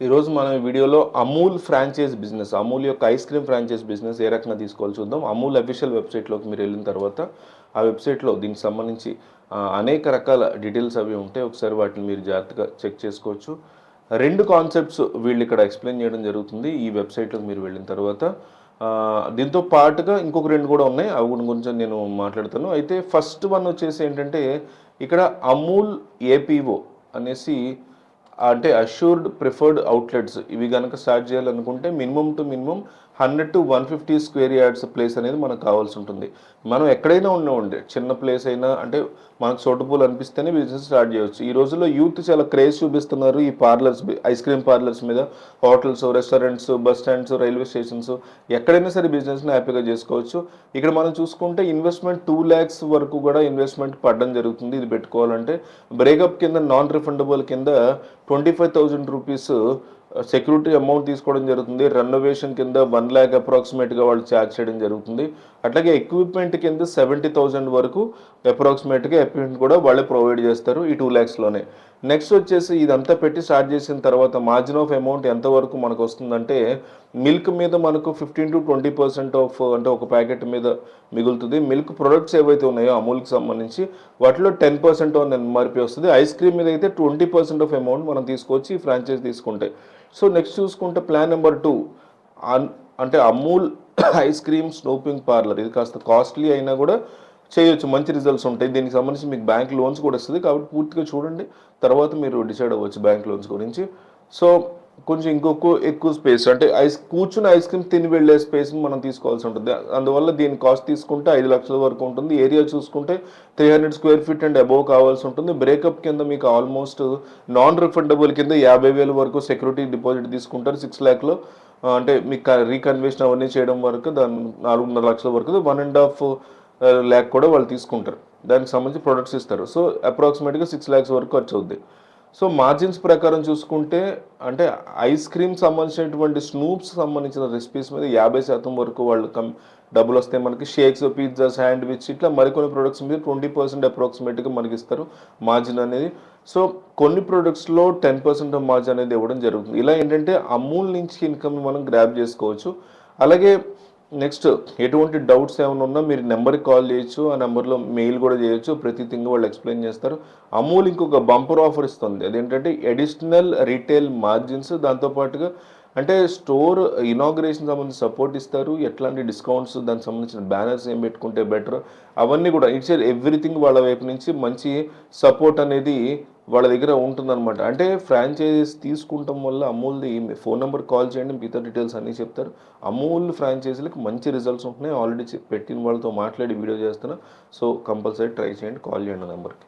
ఈరోజు మనం ఈ వీడియోలో అమూల్ ఫ్రాంచైజ్ బిజినెస్ అమూల్ యొక్క ఐస్ క్రీమ్ ఫ్రాంచైజ్ బిజినెస్ ఏ రకంగా తీసుకోవాలి చూద్దాం అమూల్ అఫీషియల్ వెబ్సైట్లోకి మీరు వెళ్ళిన తర్వాత ఆ వెబ్సైట్లో దీనికి సంబంధించి అనేక రకాల డీటెయిల్స్ అవి ఉంటాయి. ఒకసారి వాటిని మీరు జాగ్రత్తగా చెక్ చేసుకోవచ్చు. రెండు కాన్సెప్ట్స్ వీళ్ళు ఇక్కడ ఎక్స్ప్లెయిన్ చేయడం జరుగుతుంది ఈ వెబ్సైట్లోకి మీరు వెళ్ళిన తర్వాత. దీంతో పాటుగా ఇంకొక రెండు కూడా ఉన్నాయి. అవి కూడా కొంచెం నేను మాట్లాడతాను. అయితే ఫస్ట్ వన్ వచ్చేసి ఏంటంటే ఇక్కడ అమూల్ ఏపీఓ అనేసి అంటే అష్యూర్డ్ ప్రిఫర్డ్ అవుట్లెట్స్ ఇవి కనుక స్టార్ట్ చేయాలనుకుంటే minimum to minimum hundred to one fifty square yards place అనేది మనకు కావాల్సి ఉంటుంది. మనం ఎక్కడైనా ఉండే చిన్న ప్లేస్ అయినా అంటే మనకు సోటబుల్ అనిపిస్తేనే బిజినెస్ స్టార్ట్ చేయొచ్చు. ఈ రోజుల్లో యూత్ చాలా క్రేజ్ చూపిస్తున్నారు. ఈ పార్లర్స్ ఐస్ క్రీమ్ పార్లర్స్ మీద hotels restaurants bus stands railway stations ఎక్కడైనా సరే బిజినెస్ని హ్యాపీగా చేసుకోవచ్చు. ఇక్కడ మనం చూసుకుంటే ఇన్వెస్ట్మెంట్ టూ ల్యాక్స్ వరకు కూడా ఇన్వెస్ట్మెంట్ పడడం జరుగుతుంది. ఇది పెట్టుకోవాలంటే బ్రేకప్ కింద నాన్ రిఫండబుల్ కింద twenty five thousand rupees security amount తీసుకోవడం జరుగుతుంది. రెనోవేషన్ కింద వన్ ల్యాక్ అప్రాక్సిమేట్గా వాళ్ళు ఛార్జ్ చేయడం జరుగుతుంది. అట్లాగే ఎక్విప్మెంట్ కింద సెవెంటీ థౌజండ్ వరకు అప్రాక్సిమేట్గా ఎక్విప్మెంట్ కూడా వాళ్ళే ప్రొవైడ్ చేస్తారు ఈ టూ ల్యాక్స్లోనే. నెక్స్ట్ వచ్చేసి ఇదంతా పెట్టి స్టార్ట్ చేసిన తర్వాత మార్జిన్ ఆఫ్ అమౌంట్ ఎంతవరకు మనకు వస్తుందంటే మిల్క్ మీద మనకు fifteen to twenty percent off అంటే ఒక ప్యాకెట్ మీద మిగులుతుంది. మిల్క్ ప్రొడక్ట్స్ ఏవైతే ఉన్నాయో అమూల్కి సంబంధించి వాటిలో టెన్ పర్సెంట్ ఆన్ ఎంఆర్పి వస్తుంది. ఐస్ క్రీమ్ మీద అయితే ట్వంటీ పర్సెంట్ ఆఫ్ అమౌంట్ మనం తీసుకొచ్చి ఫ్రాంచైజ్ తీసుకుంటే. సో నెక్స్ట్ చూసుకుంటే ప్లాన్ నెంబర్ టూ అంటే అమూల్ ఐస్ క్రీమ్ స్నోపింగ్ పార్లర్ ఇది కాస్త కాస్ట్లీ అయినా కూడా చేయొచ్చు మంచి రిజల్ట్స్ ఉంటాయి. దీనికి సంబంధించి మీకు బ్యాంక్ లోన్స్ కూడా వస్తుంది. కాబట్టి పూర్తిగా చూడండి. తర్వాత మీరు డిసైడ్ అవ్వచ్చు బ్యాంక్ లోన్స్ గురించి. సో కొంచెం ఇంకొక ఎక్కువ స్పేస్ అంటే ఐస్ కూర్చుని ఐస్ క్రీమ్ తిని వెళ్ళే స్పేస్ మనం తీసుకోవాల్సి ఉంటుంది. అందువల్ల దీని కాస్ట్ తీసుకుంటే ఐదు లక్షల వరకు ఉంటుంది. ఏరియా చూసుకుంటే three hundred square feet and above కావాల్సి ఉంటుంది. బ్రేకప్ కింద మీకు ఆల్మోస్ట్ నాన్ రిఫండబుల్ కింద యాభై వేల వరకు సెక్యూరిటీ డిపాజిట్ తీసుకుంటారు. సిక్స్ ల్యాక్లో అంటే మీకు రీకన్వేషన్ అవన్నీ చేయడం వరకు దాని నాలుగున్నర లక్షల వరకు. వన్ అండ్ హాఫ్ ల్యాక్ కూడా వాళ్ళు తీసుకుంటారు. దానికి సంబంధించి ప్రొడక్ట్స్ ఇస్తారు. సో అప్రాక్సిమేట్గా సిక్స్ ల్యాక్స్ వరకు ఖర్చు అవుద్ది. సో మార్జిన్స్ ప్రకారం చూసుకుంటే అంటే ఐస్ క్రీమ్ సంబంధించినటువంటి స్నూప్స్ సంబంధించిన రెసిపీస్ మీద యాభై శాతం వరకు వాళ్ళు కం డబ్బులు వస్తాయి మనకి షేక్స్ పిజ్జా శాండ్విచ్ ఇట్లా మరికొన్ని ప్రొడక్ట్స్ మీద ట్వంటీ పర్సెంట్ అప్రాక్సిమేట్గా మనకి ఇస్తారు మార్జిన్ అనేది. సో కొన్ని ప్రొడక్ట్స్లో టెన్ పర్సెంట్ మార్జిన్ అనేది ఇవ్వడం జరుగుతుంది. ఇలా ఏంటంటే అమూల్ నుంచి ఇన్కమ్ మనం గ్రాప్ చేసుకోవచ్చు. అలాగే నెక్స్ట్ ఎటువంటి డౌట్స్ ఏమైనా ఉన్నా మీరు నెంబర్కి కాల్ చేయొచ్చు ఆ నెంబర్లో మెయిల్ కూడా చేయొచ్చు ప్రతి థింగ్ వాళ్ళు ఎక్స్ప్లెయిన్ చేస్తారు. అమూల్ ఇంకొక బంపర్ ఆఫర్ ఇస్తుంది. అదేంటంటే అడిషనల్ రీటైల్ మార్జిన్స్ దాంతోపాటుగా అంటే స్టోర్ ఇనాగ్రేషన్ సంబంధించి సపోర్ట్ ఇస్తారు. ఎట్లాంటి డిస్కౌంట్స్ దానికి సంబంధించిన బ్యానర్స్ ఏం పెట్టుకుంటే బెటర్ అవన్నీ కూడా ఇట్స్ ఎవ్రీథింగ్ వాళ్ళ వైపు నుంచి మంచి సపోర్ట్ అనేది వాళ్ళ దగ్గర ఉంటుందన్నమాట. అంటే ఫ్రాంచైజెస్ తీసుకుంటాం వల్ల అమూల్ది ఫోన్ నెంబర్ కాల్ చేయండి మిగతా డీటెయిల్స్ అన్నీ చెప్తారు. అమూల్ ఫ్రాంచైజీలకు మంచి రిజల్ట్స్ ఉంటున్నాయి. ఆల్రెడీ పెట్టిన వాళ్ళతో మాట్లాడి వీడియో చేస్తున్నా. సో కంపల్సరీ ట్రై చేయండి కాల్ చేయండి నెంబర్కి.